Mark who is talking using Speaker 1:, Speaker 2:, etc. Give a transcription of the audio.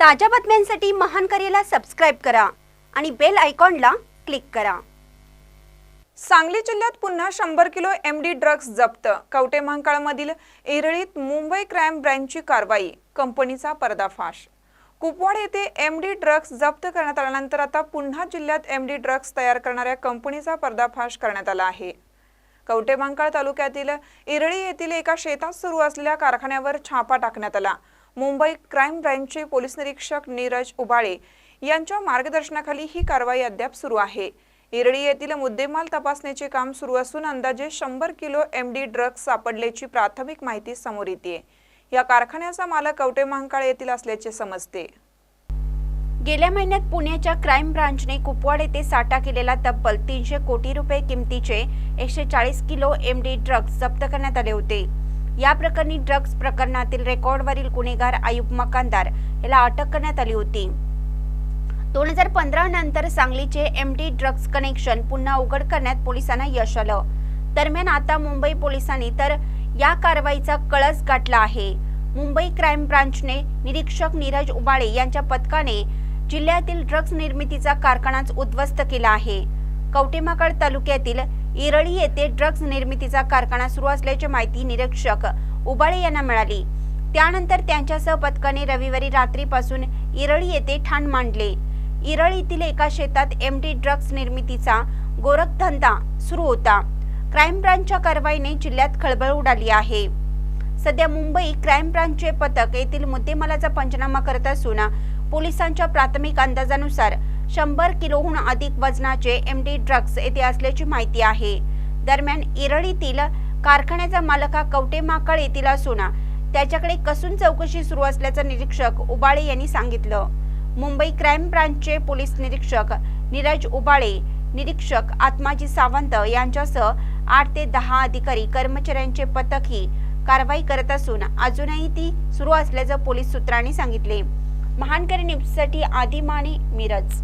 Speaker 1: ताज्या बातम्यांसाठी महान करेला सबस्क्राईब करा आणि बेल आयकॉनला क्लिक करा.
Speaker 2: सांगली जिल्ह्यात पुन्हा शंभर किलो एम डी ड्रग्ज जप्त. कवटे महांकाळमधील इरळीत मुंबई क्राईम ब्रँचची कारवाई कंपनीचा पर्दाफाश. कुपवाड येथे एम डी ड्रग्ज जप्त करण्यात आल्यानंतर आता पुन्हा जिल्ह्यात एम डी ड्रग्ज तयार करणाऱ्या कंपनीचा पर्दाफाश करण्यात आला आहे. कवटेमांकाळ तालुक्यातील इरळी येथील एका शेतात सुरू असलेल्या कारखान्यावर छापा टाकण्यात आला. मुंबई क्राईम ब्रँचचे पोलीस निरीक्षक नीरज उबाळे यांच्या मार्गदर्शनाखाली ही कारवाई अद्याप सुरू आहे. इरळी येथील मुद्देमाल तपासण्याचे काम सुरू असून अंदाजे शंभर किलो एम डी ड्रग्ज सापडल्याची प्राथमिक माहिती समोर येते. या कारखान्याचा मालक कवटे महांकाळ येथील असल्याचे समजते.
Speaker 1: गेल्या महिन्यात पुण्याच्या क्राईम ब्रांचने कुपवाड येथे साठा केलेला तब्बल तीनशे कोटी रुपये किमतीचे एकशे चाळीस किलो एम डी ड्रग्ज जप्त करण्यात आले होते. या प्रकरणी ड्रग्ज प्रकरणातील रेकॉर्डवरील गुन्हेगार आयुब मकानदार याला अटक करण्यात आली होती. दोन हजार पंधरा नंतर सांगलीचे एम डी ड्रग्ज कनेक्शन पुन्हा उघड करण्यात पोलिसांना यश आलं. दरम्यान आता मुंबई पोलिसांनी तर या कारवाईचा कळस गाठला आहे. मुंबई क्राईम ब्रांचने निरीक्षक नीरज उबाळे यांच्या पथकाने जिल्ह्यातील ड्रग्ज निर्मितीचा कारखानाच उद्ध्वस्त केला आहे. कवटेमाकड तालुक्यातील इरळी येथे ड्रग्ज निर्मितीचा कारखाना सुरू असल्याची माहिती निरीक्षक उबाळे यांना मिळाली. त्यानंतर त्यांच्यासह पथकाने रविवारी रात्रीपासून इरळी येथे ठाण मांडले. इरळीतील एका शेतात एम डी ड्रग्ज निर्मितीचा गोरखधंदा सुरू होता. क्राईम ब्रांचच्या कारवाईने जिल्ह्यात खळबळ उडाली आहे. सध्या मुंबई क्राईम ब्रांचचे पथक येथील मुद्देमालाचा पंचनामा करत असून पोलिसांच्या प्राथमिक अंदाजानुसार शंभर किलोहून अधिक वजनाचे एम डी ड्रग्ज येथे असल्याची माहिती आहे. दरम्यान इरळीतील कारखान्याचा मालक हा कवटे माकळ येथील असून त्याच्याकडे कसून चौकशी सुरू असल्याचं निरीक्षक उबाळे यांनी सांगितलं. मुंबई क्राईम ब्रांचचे पोलीस निरीक्षक नीरज उबाळे निरीक्षक आत्माजी सावंत यांच्यासह आठ ते दहा अधिकारी कर्मचाऱ्यांचे पथक ही कारवाई करत असून अजूनही ती सुरू असल्याचं पोलीस सूत्रांनी सांगितले. महानकरी न्यूजसाठी आदिमाने मिरज.